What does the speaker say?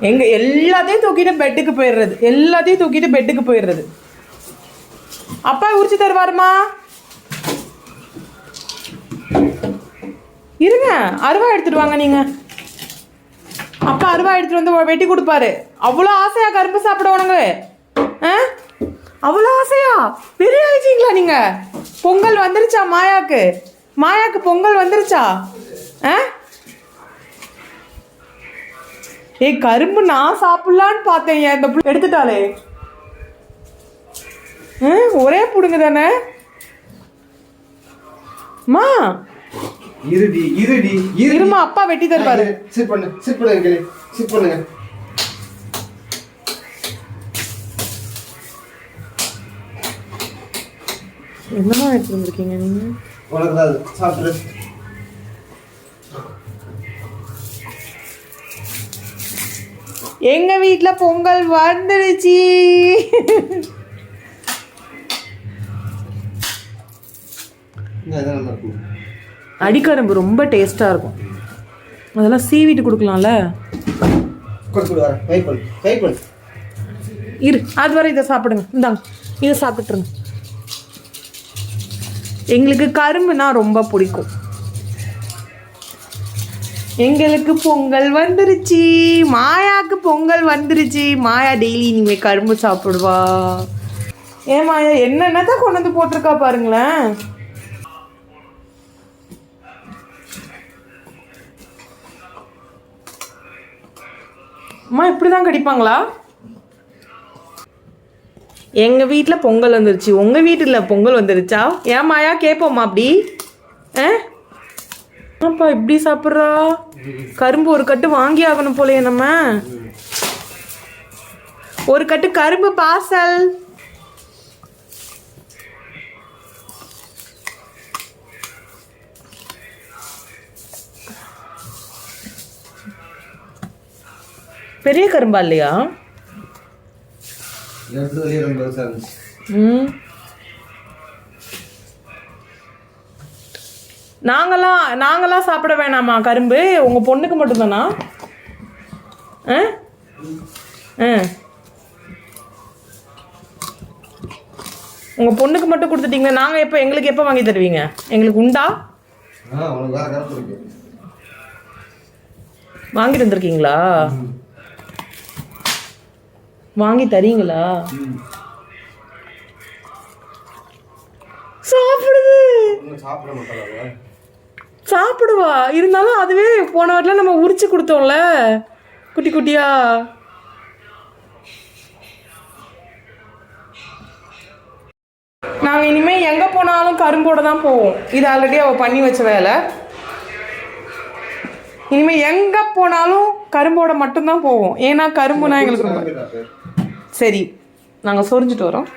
எங்க எல்லாத்தையும் தூக்கிட்டு பெட்டுக்கு போயிடுறது. எல்லாத்தையும் தூக்கிட்டு பெட்டுக்கு போயிடுறது. அப்பா உரிச்சு தருவாருமா? இருங்க அருவா எடுத்துட்டு வாங்க நீங்க. அப்பா அருவா எடுத்துட்டு வந்து வெட்டி கொடுப்பாரு. அவ்வளோ ஆசையா கரும்பு சாப்பிட உனக்கு? ஆ? அவ்வளோ ஆசையா? பெரிய ஆயிடுச்சிங்களா நீங்க? பொங்கல் வந்துருச்சா மாயாக்கு? மாயாக்கு பொங்கல் வந்துருச்சா? ஆ? ஏய் கரும்பு நான் சாப்பிடலான்னு பார்த்தேன் இந்த புள்ள எடுத்துட்டாளே. ஒரே புடுங்க தானே. மா. இருடி இருடி இரு இருமா அப்பா வெட்டி தருவாரு. சிட் பண்ணு சிட் பண்ணுங்க சிட் பண்ணுங்க. என்னமா எடுத்துட்டு வந்திருக்கீங்க நீங்க? உனக்கு தான் அது. சாப்பிடு எங்க வீட்ல பொங்கல் வந்துடுச்சு அடிக்கரும்பு ரொம்ப டேஸ்டா இருக்கும். அதெல்லாம் சீவிட்டு கொடுக்கலாம்ல? இரு அது வரை இதை சாப்பிடுங்க. இந்தாங்க இதை சாப்பிட்டுருங்க. எங்களுக்கு கரும்புனா ரொம்ப பிடிக்கும். எங்களுக்கு பொங்கல் வந்துருச்சு. மாயாக்கு பொங்கல் வந்துருச்சு. மாயா டெய்லி இனிமேல் கரும்பு சாப்பிடுவா. ஏன் மாயா என்னென்னதான் கொண்டு வந்து போட்டிருக்கா பாருங்களேன். அம்மா இப்படி தான் கடிப்பாங்களா? எங்கள் வீட்டில் பொங்கல் வந்துருச்சு. உங்கள் வீட்டில் பொங்கல் வந்துருச்சா? ஏன் மாயா கேட்போம்மா அப்படி. ஆ? அப்பா இப்படி சாப்பிட்றா? கரும்பு ஒரு கட்டு வாங்கி ஆகணும் போலயே நம்ம. ஒரு கட்டு கரும்பு பார்சல் பெரிய கரும்பா இல்லையா? ம். நாங்களாம் நாங்களாம் சாப்பிட வேணாமா கரும்பு? உங்க பொண்ணுக்கு மட்டும்தானா? ஆ? ஆ. உங்க பொண்ணுக்கு மட்டும் கொடுத்துட்டீங்களா நாங்க எப்போ எங்களுக்கு எப்போ வாங்கி தருவீங்க? எங்களுக்கு உண்டா? வாங்கிட்டு வந்திருக்கீங்களா? வாங்கி தரீங்களா? சாப்பிடுது. சாப்பிடுவா. இருந்தாலும் அதுவே போன வாட்டிலாம் நம்ம உரிச்சு கொடுத்தோம்ல. குட்டி குட்டியா. நாங்கள் இனிமேல் எங்கே போனாலும் கரும்போட தான் போவோம். இது ஆல்ரெடி அவள் பண்ணி வச்ச வேலை. இனிமேல் எங்கே போனாலும் கரும்போட மட்டும்தான் போவோம். ஏன்னா கரும்புனா எங்களுக்கு ரொம்ப சரி நாங்கள் சொரிஞ்சிட்டு வரோம்.